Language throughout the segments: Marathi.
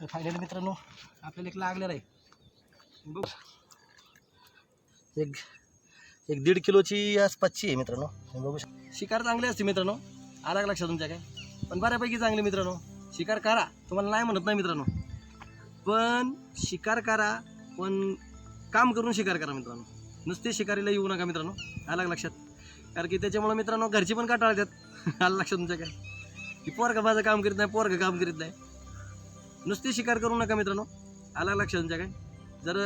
तर फायनली मित्रांनो आपल्याला एक लागलेला आहे. बघ. एक एक दीड किलोची आसपासची आहे मित्रांनो. बघू शिकार चांगली असते मित्रांनो. आला का लक्षात तुमच्या काय? पण बऱ्यापैकी चांगली मित्रांनो. शिकार करा. तुम्हाला नाही म्हणत नाही मित्रांनो. पण शिकार करा पण काम करून शिकार करा मित्रांनो. नुसते शिकारीला येऊ नका मित्रांनो. आला का लक्षात? कारण की त्याच्यामुळे मित्रांनो घरची पण काटाळतात आलं लक्षात तुमच्या काय? की पोरगा माझं काम करीत नाही पोरगा काम करीत नाही. नुसती शिकार करू नका मित्रांनो. आला लक्षात तुमच्या काय जर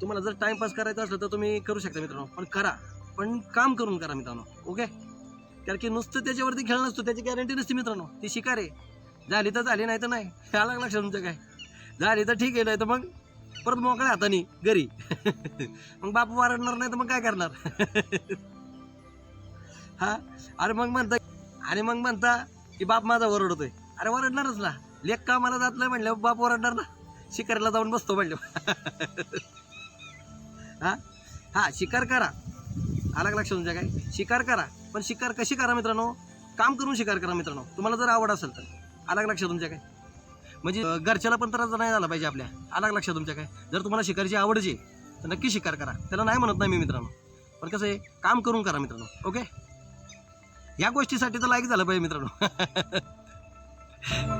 तुम्हाला जर टाइमपास करायचा असलं तर तुम्ही करू शकता मित्रांनो. पण करा. पण काम करून करा मित्रांनो. ओके कारण की नुसतं त्याच्यावरती खेळ नसतो. त्याची गॅरंटी नसते मित्रांनो. ती शिकार आहे. झाली तर झाली नाही तर नाही. आला का लक्षात तुमचं काय? झाली तर ठीक आहे नाही तर मग परत मोकळ्या हाताने घरी. मग बाप वारडणार नाही तर मग काय करणार? हा? अरे मग म्हणता आणि मग म्हणता की बाप माझा वरडतोय अरे वरडणारच ना. लेख कामाला जात नाही म्हणलं बाप ओरडणार ना. शिकारीला जाऊन बसतो म्हणलं. हा? हा शिकार करा. आला लक्ष तुमच्या काय शिकार करा. पण शिकार कशी करा मित्रांनो? काम करून शिकार करा मित्रांनो. तुम्हाला जर आवड असेल तर. आला लक्ष तुमच्या काय म्हणजे घरच्याला पण त्रास नाही झाला पाहिजे आपल्या. आला लक्ष तुमच्या काय जर तुम्हाला शिकारीची आवडची तर नक्की शिकार करा. त्याला नाही म्हणत नाही मी मित्रांनो. पण कसं आहे काम करून करा मित्रांनो. ओके? या गोष्टीसाठी तर लाईक झालं पाहिजे मित्रांनो.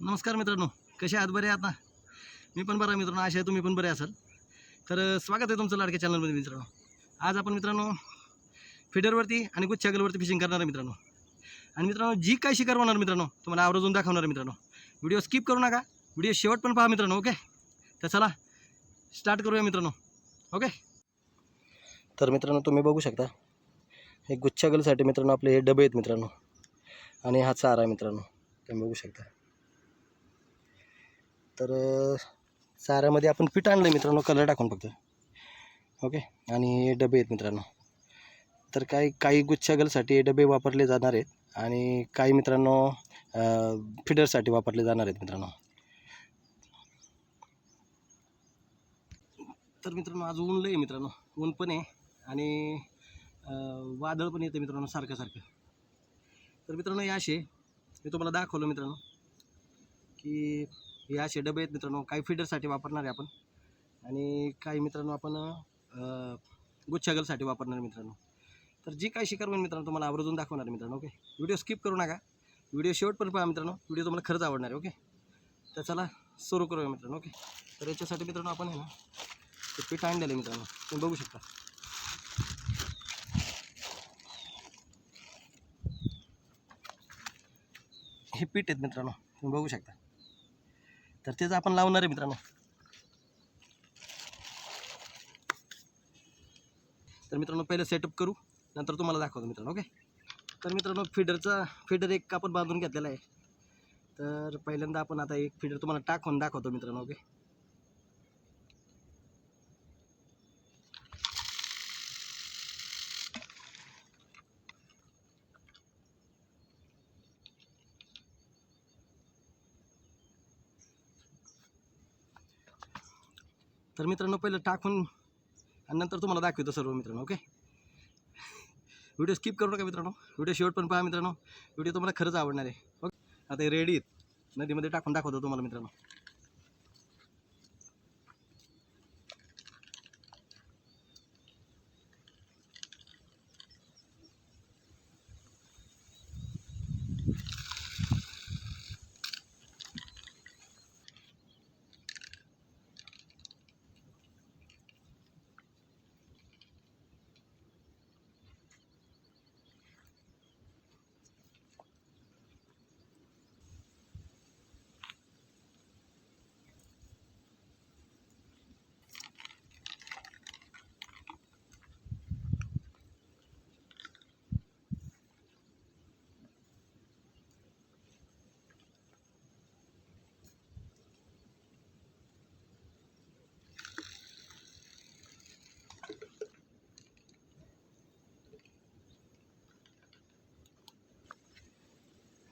नमस्कार मित्रांनो कसे आहात? बरे आहात ना? मी पण बरा मित्रांनो आशा आहे तुम्ही पण बरे असाल. तर स्वागत आहे तुमचं लाडक्या चॅनलमध्ये मित्रांनो. आज आपण मित्रांनो फिडरवरती आणि गुच्छागलवरती फिशिंग करणार आहे मित्रांनो. आणि मित्रांनो जी काय शिकार होणार मित्रांनो तुम्हाला आवर्जून दाखवणार आहे मित्रांनो. व्हिडिओ स्किप करू नका व्हिडिओ शेवट पण पहा मित्रांनो ओके तर चला स्टार्ट करूया मित्रांनो ओके तर मित्रांनो तुम्ही बघू शकता हे गुच्छागलसाठी मित्रांनो आपले हे डबे आहेत मित्रांनो. आणि हा चारा आहे मित्रांनो तुम्ही बघू शकता. तर साऱ्यामध्ये चाऱ्यामध्ये आपण पीठ आणलं मित्रांनो कलर टाकून फक्त. ओके आणि हे डबे आहेत मित्रांनो. तर काही काही गुच्छागलसाठी हे डबे वापरले जाणार आहेत आणि काही मित्रांनो फिडरसाठी वापरले जाणार आहेत मित्रांनो. तर मित्रांनो आज ऊन लय मित्रांनो. ऊन पण आहे आणि वादळ पण येतं मित्रांनो सारखं सारखं. तर मित्रांनो हे असे मी तुम्हाला दाखवलं मित्रांनो की हे असे डबे आहेत मित्रांनो काही फिडरसाठी वापरणार आहे आपण. आणि काही मित्रांनो आपण गुच्छागलसाठी वापरणार मित्रांनो. तर जी काही शिकार होईल मित्रांनो तुम्हाला आवर्जून दाखवणार मित्रांनो ओके व्हिडिओ स्किप करू नका. व्हिडिओ शेवट पण पहा मित्रांनो. व्हिडिओ तुम्हाला खरंच आवडणार आहे ओके तर चला सुरू करूया मित्रांनो ओके तर याच्यासाठी मित्रांनो आपण आहे ना ते पीठ आणलेलं आहे मित्रांनो. तुम्ही बघू शकता. हे पीठ आहेत मित्रांनो तुम्ही बघू शकता. तर तेच आपण लावणार आहे मित्रांनो. तर मित्रांनो पहिलं सेटअप करू नंतर तुम्हाला दाखवतो मित्रांनो ओके तर मित्रांनो फिडरचा फिडर एक आपण बांधून घेतलेला आहे. तर पहिल्यांदा आपण आता एक फिडर तुम्हाला टाकून दाखवतो मित्रांनो ओके तर मित्रांनो पहिलं टाकून आणि नंतर तुम्हाला दाखवतो सर्व मित्रांनो ओके? व्हिडिओ स्किप करू नका मित्रांनो व्हिडिओ शेवट पण पहा मित्रांनो व्हिडिओ तुम्हाला खरंच आवडणार आहे. ओके? आता हे रेडी आहेत. नदीमध्ये टाकून दाखवतो तुम्हाला मित्रांनो.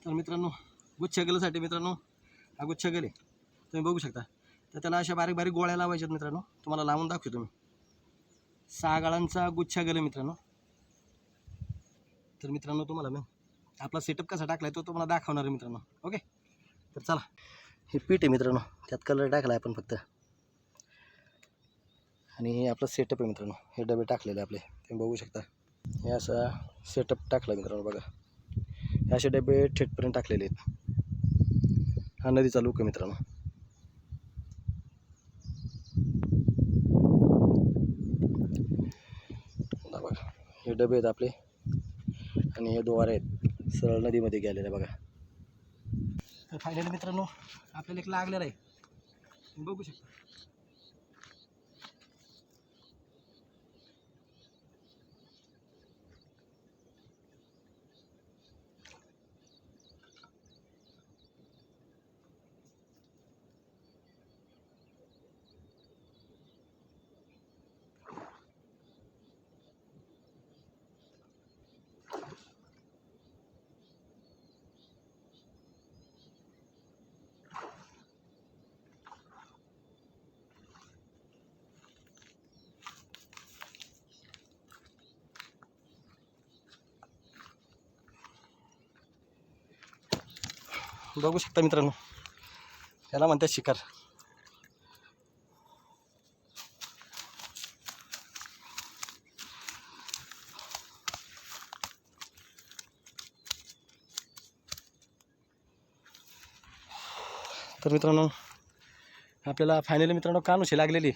तर मित्रांनो गुच्छ गेल्यासाठी मित्रांनो हा गुच्छ गेले तुम्ही बघू शकता. तर त्याला अशा बारीक बारीक गोळ्या लावायच्यात मित्रांनो. तुम्हाला लावून दाखवतो तुम्ही सहा गाळांचा गुच्छा गेला मित्रांनो. तर मित्रांनो तुम्हाला मी आपला सेटअप कसा टाकला आहे तो तुम्हाला दाखवणार आहे मित्रांनो. ओके? तर चला. हे पीठ आहे मित्रांनो. त्यात कलर टाकला आहे आपण फक्त. आणि हे आपलं सेटअप आहे मित्रांनो. हे डबे टाकलेले आपले. तुम्ही बघू शकता. हे असा सेटअप टाकला आहे मित्रांनो बघा. हे असे डबे थेटपर्यंत टाकलेले आहेत. हा नदीचा चालू का मित्रांनो. बघा हे डबे आहेत आपले. आणि हे दोवारे आहेत. सरळ नदीमध्ये गेलेले बघा. तर फायनली मित्रांनो आपल्याला एक लागलेला आहे. बघू शकता. बघू शकता मित्रांनो. याला म्हणतात शिकार तर मित्रांनो आपल्याला फायनली मित्रांनो कानुशी लागलेली.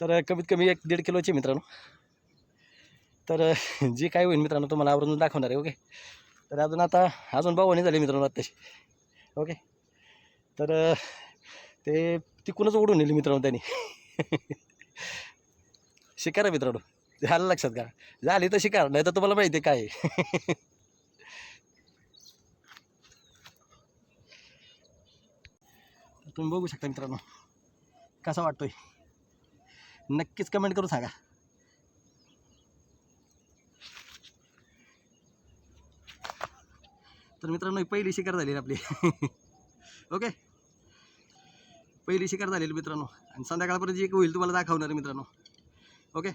तर कमीत कमी एक दीड किलोची मित्रांनो. तर जी काय होईल मित्रांनो तुम्हाला आवरून दाखवणार आहे ओके तर अजून आता अजून बावणी झाले मित्रांनो आत्ताशी. ओके तर ते तिकूनच उडून नेली मित्रांनो त्यांनी. शिकार मित्रांनो. झालं लक्षात का झाली तर शिकार नाही तर तुम्हाला माहिती काय तुम्ही बघू शकता मित्रांनो कसा वाटतोय? नक्कीच कमेंट करून सांगा. तर मित्रांनो पहिली शिकार झालेली आपली. ओके? पहिली शिकार झालेली मित्रांनो. आणि संध्याकाळपर्यंत जे होईल तुम्हाला दाखवणार मित्रांनो. ओके?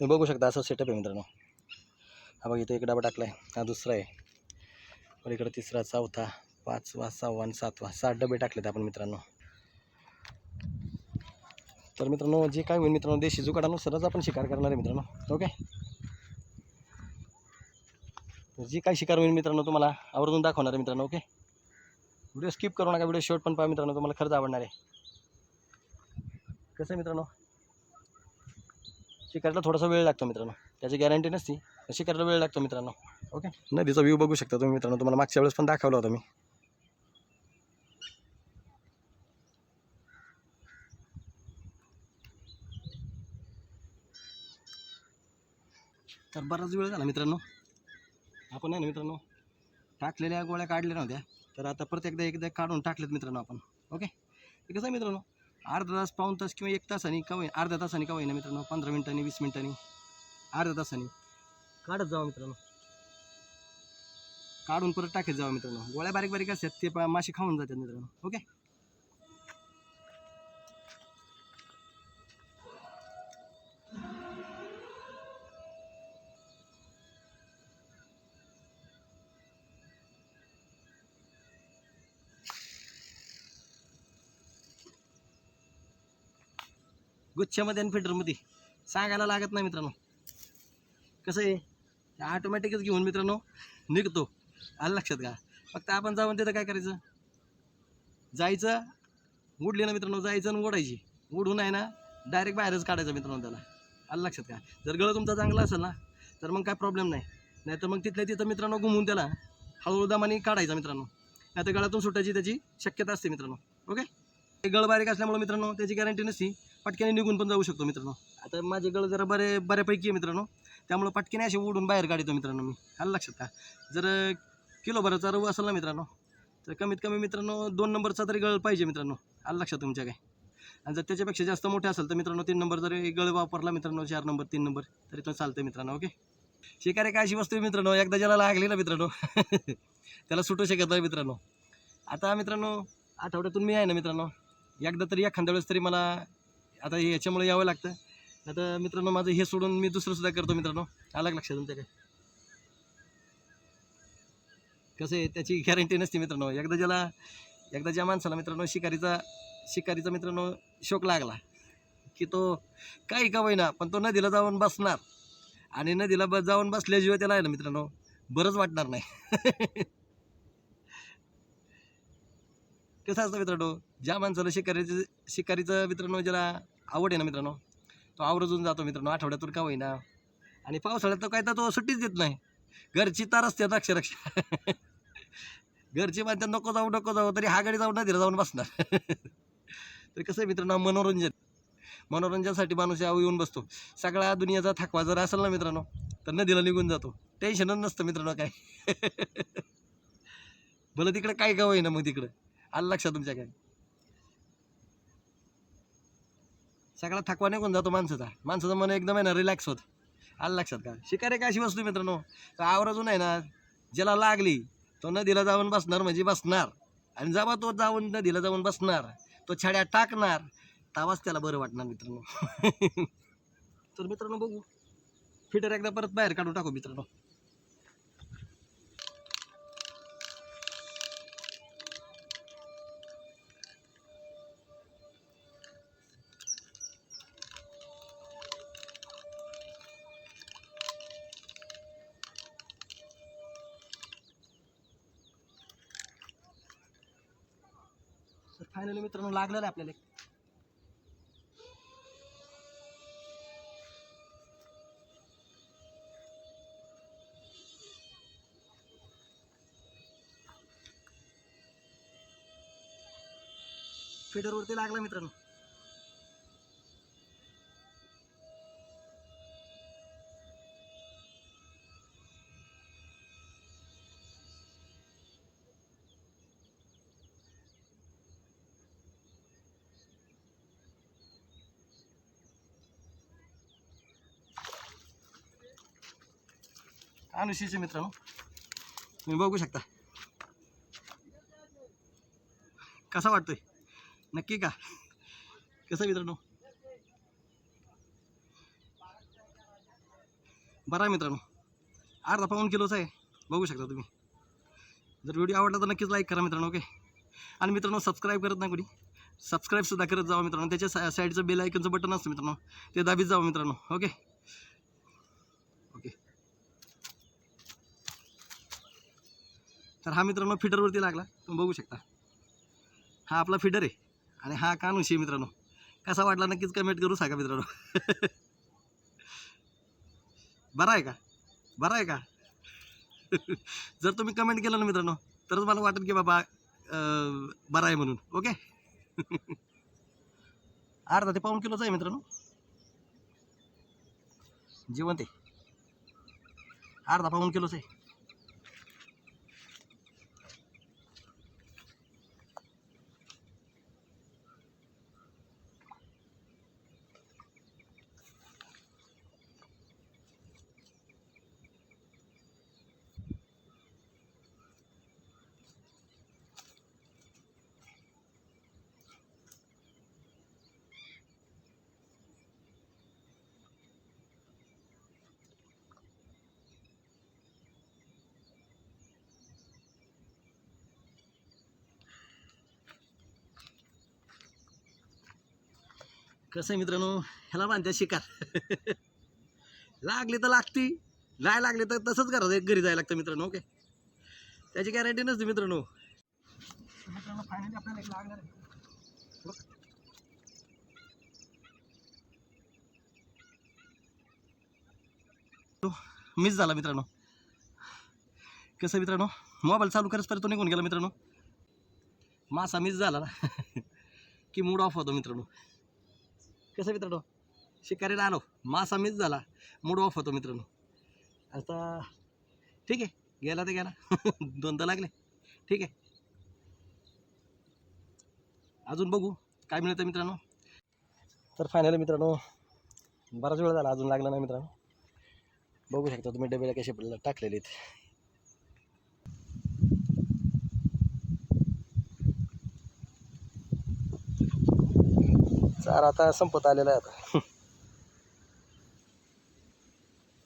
तुम्ही बघू शकता असं सेटअप आहे मित्रांनो. हा बघ इथे एक डबा टाकला आहे हा दुसरा आहे. पलीकडे तिसरा चौथा पाचवा सहावा आणि सातवा. सात डबे टाकलेत आपण मित्रांनो. तर मित्रांनो जे काय होईल मित्रांनो देशी जुगाडानुसारच आपण शिकार करणार आहे मित्रांनो. ओके? जे जी काय शिकार होईल मित्रांनो तुम्हाला आवर्जून दाखवणार आहे मित्रांनो ओके? व्हिडिओ स्किप करू नका व्हिडिओ शॉर्ट पण पहा मित्रांनो तुम्हाला खरंच आवडणार आहे. कसं आहे मित्रांनो? शिकायला थोडासा वेळ लागतो मित्रांनो त्याची गॅरंटी नसती शिकायला वेळ लागतो मित्रांनो ओके? नदीचा व्ह्यू बघू शकता तुम्ही मित्रांनो तुम्हाला मागच्या वेळेस पण दाखवला होता मी. तर बराच वेळ झाला मित्रांनो. आपण आहे ना मित्रांनो. टाकलेल्या गोळ्या काढल्या नव्हत्या. तर आता परत एकदा एकदा काढून टाकलेत मित्रांनो आपण. ओके? ते कसं आहे मित्रांनो. अर्धा तास पाऊण तास किंवा एक तासाने का होईना अर्ध्या तासाने का होईना मित्रांनो. पंधरा मिनिटांनी वीस मिनिटांनी अर्ध्या तासाने. काढत जावा मित्रांनो. काढून परत टाकत जावा मित्रांनो. गोळ्या बारीक बारीक असतात ते पा- मासे खाऊन जातात मित्रांनो. ओके? गुच्छामध्ये आणि फिल्टरमध्ये. सांगायला लागत नाही मित्रांनो. कसं आहे? ऑटोमॅटिकच घेऊन मित्रांनो निघतो. आलं लक्षात का? फक्त आपण जाऊन तिथं काय करायचं? जायचं उडली ना मित्रांनो जायचं आणि ओढायची. उडून आहे ना डायरेक्ट बाहेरच काढायचं मित्रांनो त्याला. आलं लक्षात का? जर गळं तुमचा चांगला असेल ना तर मग काय प्रॉब्लेम नाही. नाही तर मग तिथल्या तिथं मित्रांनो घुमून त्याला हळूहळू दामाने काढायचा मित्रांनो. नाही तर गळातून सुटायची त्याची शक्यता असते मित्रांनो. ओके? ते गळ बारीक असल्यामुळे मित्रांनो त्याची गॅरंटी नसती. पटक्याने निघून पण जाऊ शकतो मित्रांनो. आता माझे गळ जरा बरे बऱ्यापैकी आहे मित्रांनो. त्यामुळं पटक्याने असे उडून बाहेर काढतो मित्रांनो मी. आलं लक्षात का? जर किलोभराचा रव असेल ना मित्रांनो तर कमीत कमी मित्रांनो दोन नंबरचा तरी गळ पाहिजे मित्रांनो. आलं लक्षात तुमच्या काय? आणि जर त्याच्यापेक्षा जास्त मोठे असेल तर मित्रांनो तीन नंबर जर गळ वापरला मित्रांनो चार नंबर तीन नंबर तरी तो चालतं मित्रांनो ओके? शिकारी काय अशी वस्तू मित्रांनो? एकदा ज्याला लागली ना मित्रांनो त्याला सुटू शकत नाही मित्रांनो. आता मित्रांनो आठवड्यातून मी आहे ना मित्रांनो एकदा तरी एखाद्या वेळेस तरी मला आता हे याच्यामुळे यावं लागतं. आता मित्रांनो माझं हे सोडून मी दुसरं सुद्धा करतो मित्रांनो. आला लक्षात तुमच्या काय? कसं आहे त्याची गॅरंटी नसते मित्रांनो. एकदा ज्याला एकदा ज्या माणसाला मित्रांनो शिकारीचा शिकारीचा मित्रांनो शोक लागला की तो काही का होईना पण तो नदीला जाऊन बसणार. आणि नदीला ब जाऊन बसल्याशिवाय त्याला आहे ना मित्रांनो बरंच वाटणार नाही. कसं असतं मित्रांनो ज्या माणसाला शिकारीचं शिकारीचं मित्रांनो ज्याला आवड आहे ना मित्रांनो? तो आवरजून जातो मित्रांनो आठवड्यातून का होईना. आणि पावसाळ्यात तर काय तर तो सुट्टीच देत नाही. घरची तार असते अक्षरक्षा घरची म्हणतात नको जाऊ नको जाऊ तरी हा गाडी जाऊन नदीला जाऊन बसणार. तर कसं आहे मित्रांनो मनोरंजन. मनोरंजनासाठी माणूस यावं येऊन बसतो. सगळा दुनियाचा थकवा जर असेल ना मित्रांनो तर नदीला निघून जातो. टेन्शनच नसतं मित्रांनो काय भलं तिकडं काय गाव आहे ना मग तिकडं? आलं लक्षात तुमच्या काय सगळा थकवा निघून जातो माणसाचा. माणसाचं मन एकदम आहे ना रिलॅक्स होत. आलं लक्षात का? शिकारी काय अशी वस्तू मित्रांनो? तर आवराजून आहे ना ज्याला लागली तो नदीला जाऊन बसणार म्हणजे बसणार. आणि जेव्हा तो जाऊन नदीला जाऊन बसणार तो छड्या टाकणार तेव्हाच त्याला बरं वाटणार मित्रांनो. तर मित्रांनो बघू. फिटर एकदा परत बाहेर काढून टाकू मित्रांनो. तर फायनली मित्रांनो लागलेलं आहे आपल्याला एक. फिडरवरती लागला मित्रांनो अनुशीचे मित्रांनो. तुम्ही बघू शकता. कसा वाटतोय? नक्की का? कसं मित्रांनो? बरं आहे मित्रांनो. अर्धा पाऊन किलोचा आहे. बघू शकता तुम्ही. जर व्हिडिओ आवडला तर नक्कीच लाईक करा मित्रांनो ओके आणि मित्रांनो सबस्क्राईब करत नाही कोणी सबस्क्राईबसुद्धा करत जावा मित्रांनो. त्याच्या सा साईडचं बेल आयकनचं बटन असतं मित्रांनो. ते दाबीत जावं मित्रांनो ओके ओके तर हा मित्रांनो फिडरवरती लागला. तुम्ही बघू शकता. हा आपला फिडर आहे. आणि हा कानुशी आहे मित्रांनो. कसा वाटला नक्कीच कमेंट करू सांगा मित्रांनो. बरा आहे का? बरा आहे का? जर तुम्ही कमेंट केलं ना मित्रांनो तरच मला वाटेल की बाबा बरा आहे म्हणून. ओके अर्धा ते पाऊन किलोचा आहे मित्रांनो. जिवंत आहे. अर्धा पाऊन किलोच आहे. कसं आहे मित्रांनो? ह्याला मानत्या शिकार. लागली तर लागती नाही लागली तर तसंच करा घरी जायला लागतं मित्रांनो ओके? त्याची गॅरंटी नसते मित्रांनो. मित्रांनो फायनली आपल्याला एक लागणार आहे. बघ. मिस झाला मित्रांनो. कसं मित्रांनो? मोबाईल चालू करत तो निघून गेला मित्रांनो. मासा मिस झाला ना. की मूड ऑफ होतो मित्रांनो. कसं मित्रांनो? शिकारीला आलो. मासा मिस झाला. मूड ऑफ होतो मित्रांनो. आता ठीक आहे. गेला ते गेला. दोनदा लागले. ठीक आहे. अजून बघू काय मिळतं मित्रांनो. तर फायनली मित्रांनो बराच वेळ झाला. अजून लागला नाही मित्रांनो. बघू शकता तुम्ही डबेला कसे पडले टाकलेले आहेत. चार आता संपत आलेला आहे आता.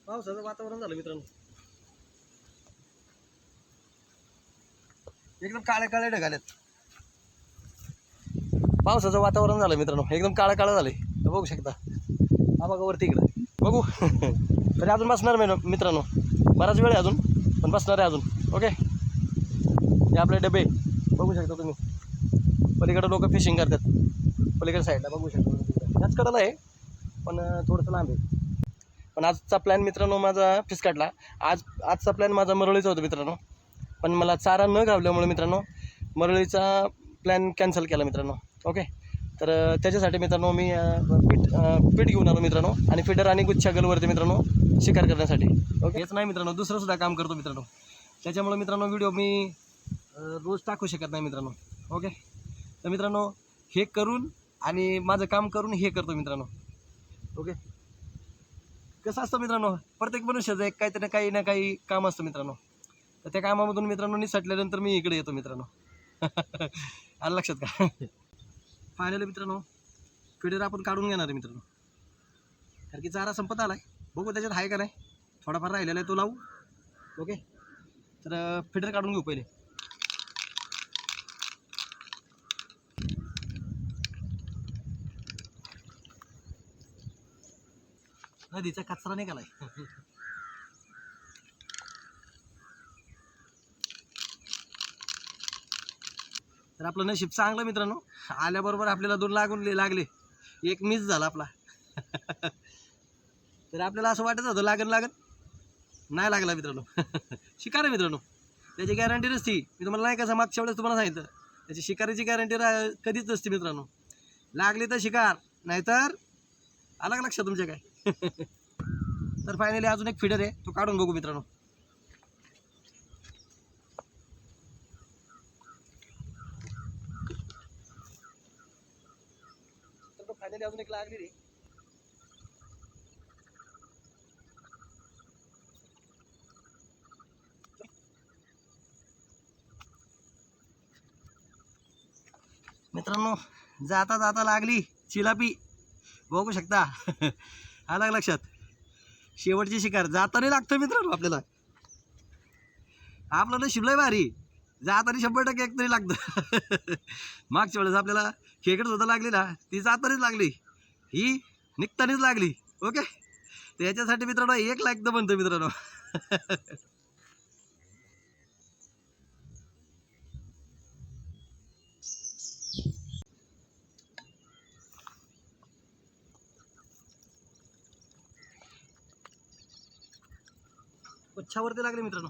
पावसाचं वातावरण झालं मित्रांनो. एकदम काळे काळ्या ढगाल्यात पावसाचं वातावरण झालं मित्रांनो. एकदम काळं काळं झालंय. बघू शकता. हा बघा वरती इकडं. बघू. तरी अजून बसणार मी मित्रांनो. बराच वेळ आहे अजून पण बसणार आहे अजून. ओके? हे आपले डबे. बघू शकता तुम्ही. पलीकडे लोक फिशिंग करतात. पलीकडे साईडला बघू शकतो. तुम्ही त्याच आहे पण थोडंसं लांब आहे. पण आजचा प्लॅन मित्रांनो माझा फिसकाटला आज आजचा प्लॅन माझा मरळीचा होता मित्रांनो. पण मला चारा न गावल्यामुळे मित्रांनो मरळीचा प्लॅन कॅन्सल केला मित्रांनो. ओके तर त्याच्यासाठी मित्रांनो मी पीठ पीठ घेऊन आलो मित्रांनो. आणि फिडर आणि गुच्छा गलवरती मित्रांनो शिकार करण्यासाठी. ओके हेच नाही मित्रांनो दुसरं सुद्धा काम करतो मित्रांनो. त्याच्यामुळे मित्रांनो व्हिडिओ मी रोज टाकू शकत नाही मित्रांनो. ओके तर मित्रांनो हे करून आणि माझं काम करून हे करतो मित्रांनो. ओके कसं असतं मित्रांनो? प्रत्येक मनुष्याचं एक काहीतरी ना काही ना काही काम असतं मित्रांनो. तर त्या कामामधून मित्रांनो निसटल्यानंतर मी इकडे येतो मित्रांनो. आलं लक्षात का? फायनली मित्रांनो फिडर आपण काढून घेणार आहे मित्रांनो. कारण की चारा संपत आला आहे बघू त्याच्यात आहे का नाही. थोडाफार राहिलेला आहे तो लावू. ओके तर uh, फिडर काढून घेऊ पहिले. नदीचा कचरा निघालाय. तर आपलं नशीब चांगलं मित्रांनो. आल्याबरोबर आपल्याला दोन लागून लागले. एक मिस झाला आपला. तर आपल्याला असं वाटत होतं लागन लागन. नाही लागला मित्रांनो. शिकार आहे मित्रांनो. त्याची गॅरंटी नसती. मी तुम्हाला नाही कसं मागच्या वेळेस तुम्हाला सांगितलं? त्याची शिकारीची गॅरंटी कधीच नसते मित्रांनो. लागली तर शिकार नाहीतर आला का लक्षात तुमच्या काय? तर फायनली अजून एक फिडर आहे. तो काढून बघू मित्रांनो. तर फायनली अजून एक लागली रे मित्रांनो जाता जाता लागली चिलापी. बघू शकता. आला लक्षात. शेवटची शिकार. जाताना लागतं मित्रांनो आपल्याला. आपलं ना लय भारी. जाताना शंभर टक्के एक तरी लागतं. मागच्या वेळेस आपल्याला खेकड सुद्धा लागली ना ती जातानीच लागली. ही निघतानीच लागली. ओके? तर याच्यासाठी मित्रांनो एक लाईक तर म्हणतो मित्रांनो. गुच्छावरती लागले मित्रांनो.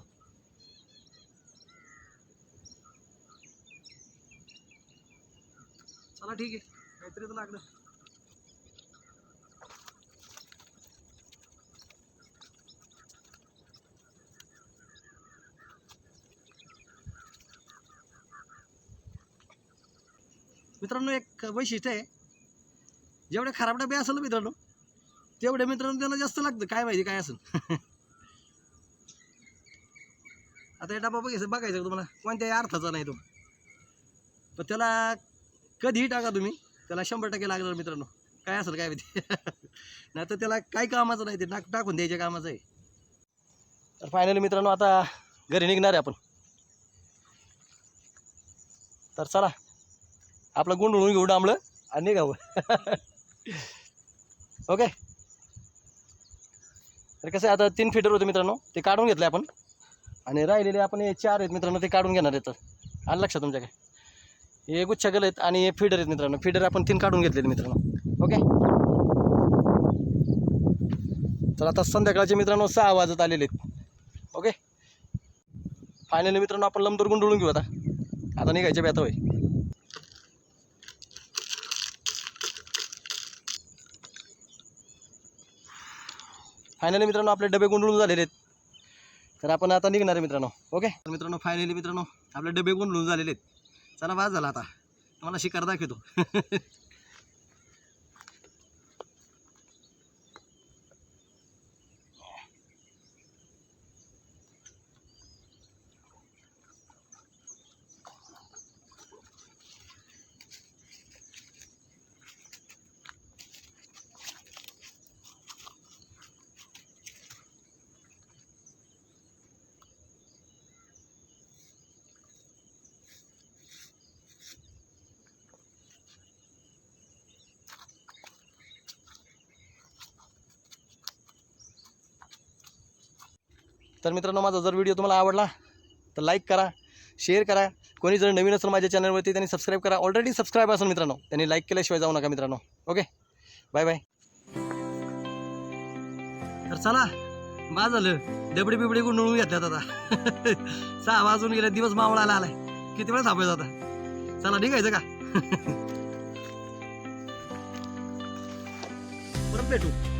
चला ठीक आहे. काहीतरी तर लागलं. मित्रांनो एक वैशिष्ट्य आहे. जेवढे खराब डबे असेल ना मित्रांनो तेवढे मित्रांनो त्याला जास्त लागतं. काय माहिती काय असेल. आता हे डबा बघायचं बघायचं का तुम्हाला? कोणत्याही अर्थाचा नाही तो. पण त्याला कधीही टाका तुम्ही. त्याला शंभर टक्के लागणार मित्रांनो. काय असेल काय माहिती. नाही तर त्याला काही कामाचं नाही ते टाक टाकून द्यायच्या कामाचं आहे. तर फायनली मित्रांनो आता घरी निघणार आहे आपण. तर चला आपलं गुंडळून घेऊ डांबलं आणि निघावं. ओके तर कसं आहे आता तीन फिटर होते मित्रांनो ते काढून घेतलं आपण. आणि राहिलेले आपण हे चार आहेत मित्रांनो ते काढून घेणार आहेत. आलं लक्षात तुमच्या काय? हे गुच्छा गल आहेत आणि हे फिडर आहेत मित्रांनो. फिडर आपण तीन काढून घेतलेले मित्रांनो. ओके तर आता संध्याकाळचे मित्रांनो सहा वाजत आलेले आहेत. ओके फायनली मित्रांनो आपण लंबर गुंडळून घेऊ आता. आता निघायचे बेता होय. फायनली मित्रांनो आपले डबे गुंडळून झालेले आहेत. तर आपण आता निघणार आहे मित्रांनो ओके? तर मित्रांनो फायनली मित्रांनो आपले डबे गुंडळून झालेले आहेत. चला वाज झाला आता. तुम्हाला शिकार दाखवतो. तर मित्रांनो माझा जर व्हिडिओ तुम्हाला आवडला तर लाईक करा शेअर करा. कोणी जर नवीन असेल माझ्या चॅनलवरती त्यांनी सबस्क्राईब करा. ऑलरेडी सबस्क्राईब असेल मित्रांनो. त्यांनी लाईक केल्याशिवाय जाऊ नका मित्रांनो. ओके बाय बाय तर चला बा झालं. डबडी बिबडी गुंडळून घेतल्यात आता. सहा वाजून गेले दिवस मावळायला आलाय. किती वेळ थांबायचं आता? चला निघायचं का? परत भेटू.